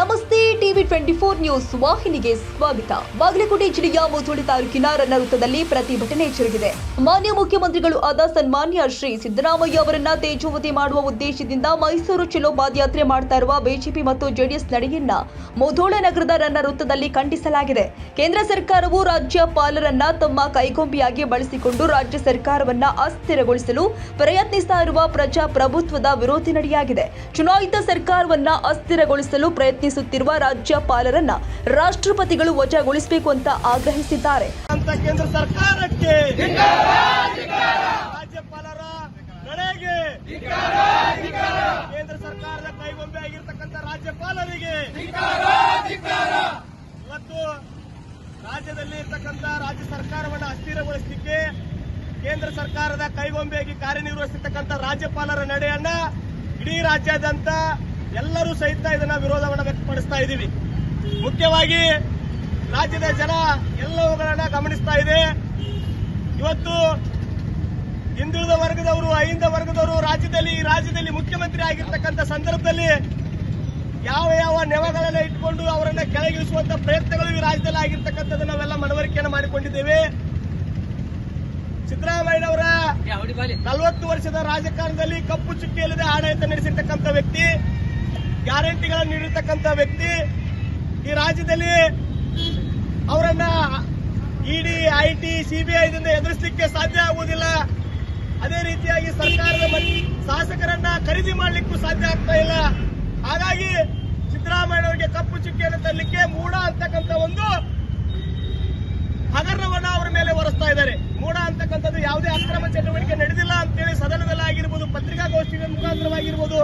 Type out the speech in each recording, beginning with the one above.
నమస్తే twenty four news ವಾಹಿನಿಗೆ ಸ್ವಾಗತ. ಬಾಗಲಕೋಟೆ ಜಿಲ್ಲೆಯ ಮುಧೋಳಿ ತಾಲೂಕಿನ ರನ್ನ ವೃತ್ತದಲ್ಲಿ ಪ್ರತಿಭಟನೆ ಜರುಗಿದೆ. ಮಾನ್ಯ ಮುಖ್ಯಮಂತ್ರಿಗಳು ಆದ ಸನ್ಮಾನ್ಯ ಶ್ರೀ ಸಿದ್ದರಾಮಯ್ಯ ಅವರನ್ನ ತೇಜೋವಧಿ ಮಾಡುವ ಉದ್ದೇಶದಿಂದ ಮೈಸೂರು ಚಲೋ ಪಾದಯಾತ್ರೆ ಮಾಡ್ತಾ ಇರುವ ಬಿಜೆಪಿ ಮತ್ತು ಜೆಡಿಎಸ್ ನಡೆಯನ್ನ ಮುಧೋಳ ನಗರದ ರನ್ನ ವೃತ್ತದಲ್ಲಿ ಖಂಡಿಸಲಾಗಿದೆ. ಕೇಂದ್ರ ಸರ್ಕಾರವು ರಾಜ್ಯಪಾಲರನ್ನ ತಮ್ಮ ಕೈಗೊಂಬೆಯಾಗಿ ಬಳಸಿಕೊಂಡು ರಾಜ್ಯ ಸರ್ಕಾರವನ್ನ ಅಸ್ಥಿರಗೊಳಿಸಲು ಪ್ರಯತ್ನಿಸ್ತಾ ಇರುವ ಪ್ರಜಾಪ್ರಭುತ್ವದ ವಿರೋಧಿ ನಡೆಯಾಗಿದೆ. ಚುನಾಯಿತ ಸರ್ಕಾರವನ್ನ ಅಸ್ಥಿರಗೊಳಿಸಲು ಪ್ರಯತ್ನಿಸುತ್ತಿರುವ ರಾಜ್ಯಪಾಲರನ್ನ ರಾಷ್ಟ್ರಪತಿಗಳು ವಜಾಗೊಳಿಸಬೇಕು ಅಂತ ಆಗ್ರಹಿಸಿದ್ದಾರೆ. ಕೇಂದ್ರ ಸರ್ಕಾರಕ್ಕೆ ರಾಜ್ಯಪಾಲರ ನಡೆಗೆ ಕೇಂದ್ರ ಸರ್ಕಾರದ ಕೈಗೊಂಬೆ ಆಗಿರ್ತಕ್ಕಂಥ ರಾಜ್ಯಪಾಲರಿಗೆ ಇವತ್ತು ರಾಜ್ಯದಲ್ಲಿ ಇರ್ತಕ್ಕಂಥ ರಾಜ್ಯ ಸರ್ಕಾರವನ್ನು ಅಸ್ಥಿರಗೊಳಿಸಲಿಕ್ಕೆ ಕೇಂದ್ರ ಸರ್ಕಾರದ ಕೈಗೊಂಬೆಯಾಗಿ ಕಾರ್ಯನಿರ್ವಹಿಸತಕ್ಕಂಥ ರಾಜ್ಯಪಾಲರ ನಡೆಯನ್ನ ಇಡೀ ರಾಜ್ಯಾದ್ಯಂತ ಎಲ್ಲರೂ ಸಹಿತ ಇದನ್ನ ವಿರೋಧವನ್ನು ವ್ಯಕ್ತಪಡಿಸ್ತಾ ಇದ್ದೀವಿ. ಮುಖ್ಯವಾಗಿ ರಾಜ್ಯದ ಜನ ಎಲ್ಲವುಗಳನ್ನ ಗಮನಿಸ್ತಾ ಇದೆ. ಇವತ್ತು ಹಿಂದುಳಿದ ವರ್ಗದವರು ಅಹಿಂದ ವರ್ಗದವರು ರಾಜ್ಯದಲ್ಲಿ ಈ ರಾಜ್ಯದಲ್ಲಿ ಮುಖ್ಯಮಂತ್ರಿ ಆಗಿರ್ತಕ್ಕಂಥ ಸಂದರ್ಭದಲ್ಲಿ ಯಾವ ಯಾವ ನೆವಗಳನ್ನ ಇಟ್ಕೊಂಡು ಅವರನ್ನ ಕೆಳಗಿಳಿಸುವಂತ ಪ್ರಯತ್ನಗಳು ಈ ರಾಜ್ಯದಲ್ಲಿ ಆಗಿರ್ತಕ್ಕಂಥದ್ದು ನಾವೆಲ್ಲ ಮನವರಿಕೆಯನ್ನು ಮಾಡಿಕೊಂಡಿದ್ದೇವೆ. ಸಿದ್ದರಾಮಯ್ಯನವರ ನಲವತ್ತು ವರ್ಷದ ರಾಜಕಾರಣದಲ್ಲಿ ಕಪ್ಪು ಚುಕ್ಕಿಯಲ್ಲದೆ ಆಡಳಿತ ನಡೆಸಿರ್ತಕ್ಕಂಥ ವ್ಯಕ್ತಿ ಗ್ಯಾರಂಟಿಗಳನ್ನು ನೀಡಿರ್ತಕ್ಕಂಥ ವ್ಯಕ್ತಿ ಈ ರಾಜ್ಯದಲ್ಲಿ ಅವರನ್ನ ಇಡಿ, ಐಟಿ ಸಿಬಿಐದಿಂದ ಎದುರಿಸಲಿಕ್ಕೆ ಸಾಧ್ಯ ಆಗುವುದಿಲ್ಲ. ಅದೇ ರೀತಿಯಾಗಿ ಸರ್ಕಾರದ ಶಾಸಕರನ್ನ ಖರೀದಿ ಮಾಡಲಿಕ್ಕೂ ಸಾಧ್ಯ ಆಗ್ತಾ ಇಲ್ಲ. ಹಾಗಾಗಿ ಸಿದ್ದರಾಮಯ್ಯನವರಿಗೆ ಕಪ್ಪು ಚುಕ್ಕಿಯನ್ನು ತರಲಿಕ್ಕೆ ಮೂಡ ಅಂತಕ್ಕಂಥ ಒಂದು ಹಗರಣವನ್ನ ಅವರ ಮೇಲೆ ಹೊರಿಸ್ತಾ ಇದ್ದಾರೆ. ಮೂಡ ಅಂತಕ್ಕಂಥದ್ದು ಯಾವುದೇ ಅಕ್ರಮ ಚಟುವಟಿಕೆ ನಡೆದಿಲ್ಲ ಅಂತೇಳಿ ಸದನದಲ್ಲಿ ಆಗಿರ್ಬೋದು, ಪತ್ರಿಕಾಗೋಷ್ಠಿಗಳ ಮುಖಾಂತರವಾಗಿರ್ಬೋದು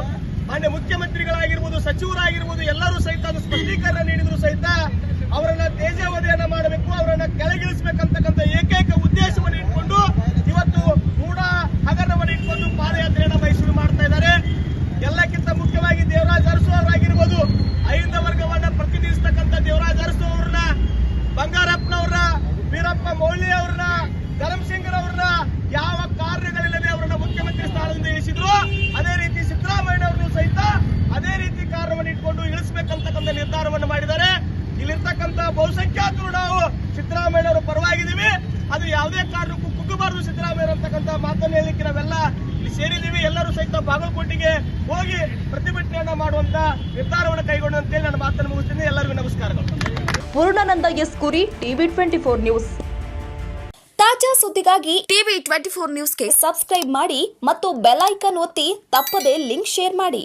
ಮಾನ್ಯ ಮುಖ್ಯಮಂತ್ರಿಗಳಾಗಿರ್ಬೋದು, ಸಚಿವರಾಗಿರ್ಬೋದು, ಎಲ್ಲರೂ ಸಹಿತ ಅದು ಸ್ಪಷ್ಟೀಕರಣ ನೀಡಿದ್ರು ಸಹಿತ ಅವರನ್ನ ತೇಜಾವಧಿಯನ್ನ ಮಾಡಬೇಕು, ಅವರನ್ನ ಕೆಳಗಿಳಿಸಬೇಕಂತಕ್ಕಂಥ ಏಕೈಕ ಉದ್ದೇಶವನ್ನು ಇಟ್ಕೊಂಡು ಇವತ್ತು ಕೂಡ ಹಗರಣವನ್ನು ಇಟ್ಕೊಂಡು ಪಾದಯಾತ್ರೆಯನ್ನ ಮೈಸೂರು ಮಾಡ್ತಾ ಇದ್ದಾರೆ. ಎಲ್ಲಕ್ಕಿಂತ ಮುಖ್ಯವಾಗಿ ದೇವರಾಜ ಅರಸು ಅವರಾಗಿರ್ಬೋದು ವರ್ಗವನ್ನ ಪ್ರತಿನಿಧಿಸತಕ್ಕಂಥ ದೇವರಾಜ್ ಅರಸು ಅವ್ರನ್ನ, ಬಂಗಾರಪ್ಪನವ್ರನ್ನ, ವೀರಪ್ಪ ಮೌಳಿ ಅವ್ರನ್ನ ಧರ್ಮಸಿಂಗ್ರವ್ರನ್ನ ಯಾವ ಕಾರ್ಯಗಳಿಲ್ಲದೆ ಅವರನ್ನ ಮುಖ್ಯಮಂತ್ರಿ ಸ್ಥಾನದಿಂದ ಇಳಿಸಿದ್ರು ಅದೇ ರೀತಿ ಸಿದ್ದರಾಮಯ್ಯನವ್ರನ್ನು ಸಹಿತ ಅದೇ ರೀತಿ ಕಾರಣವನ್ನು ಇಟ್ಕೊಂಡು ಇಳಿಸಬೇಕಂತಕ್ಕಂಥ ನಿರ್ಧಾರವನ್ನು ಮಾಡಿದ್ದಾರೆ ಇಲ್ಲಿರ್ತಕ್ಕಂಥ ಬಹುಸಂಖ್ಯಾತರು ನಾವು ಸಿದ್ದರಾಮಯ್ಯನವರ ಪರವಾಗಿದ್ದೀವಿ ಅದು ಯಾವುದೇ ಕಾರಣಕ್ಕೂ ಕುಗ್ಗಬಾರದು ಸಿದ್ದರಾಮಯ್ಯ ಅಂತಕ್ಕಂಥ ಮಾತನ್ನು ಹೇಳಲಿಕ್ಕೆ ನಾವೆಲ್ಲ ಇಲ್ಲಿ ಸೇರಿದ್ದೀವಿ. ಎಲ್ಲರೂ ಸಹಿತ ಬಾಗಲಕೋಟೆಗೆ ಹೋಗಿ ಪ್ರತಿಭಟನೆಯನ್ನ ಮಾಡುವಂತ ನಿರ್ಧಾರವನ್ನು ಕೈಗೊಂಡು ಅಂತೇಳಿ ನನ್ನ ಮಾತನ್ನು ಮುಗಿಸ್ತೀನಿ. ಎಲ್ಲರಿಗೂ ನಮಸ್ಕಾರಗಳು. Purnananda S Kuri TV twenty four news. ತಾಜಾ ಸುದ್ದಿಗಾಗಿ ಟಿವಿ ಟ್ವೆಂಟಿ ಫೋರ್ ನ್ಯೂಸ್ಗೆ ಸಬ್ಸ್ಕ್ರೈಬ್ ಮಾಡಿ ಮತ್ತು ಬೆಲ್ ಐಕನ್ ಒತ್ತಿ ತಪ್ಪದೇ ಲಿಂಕ್ ಶೇರ್ ಮಾಡಿ.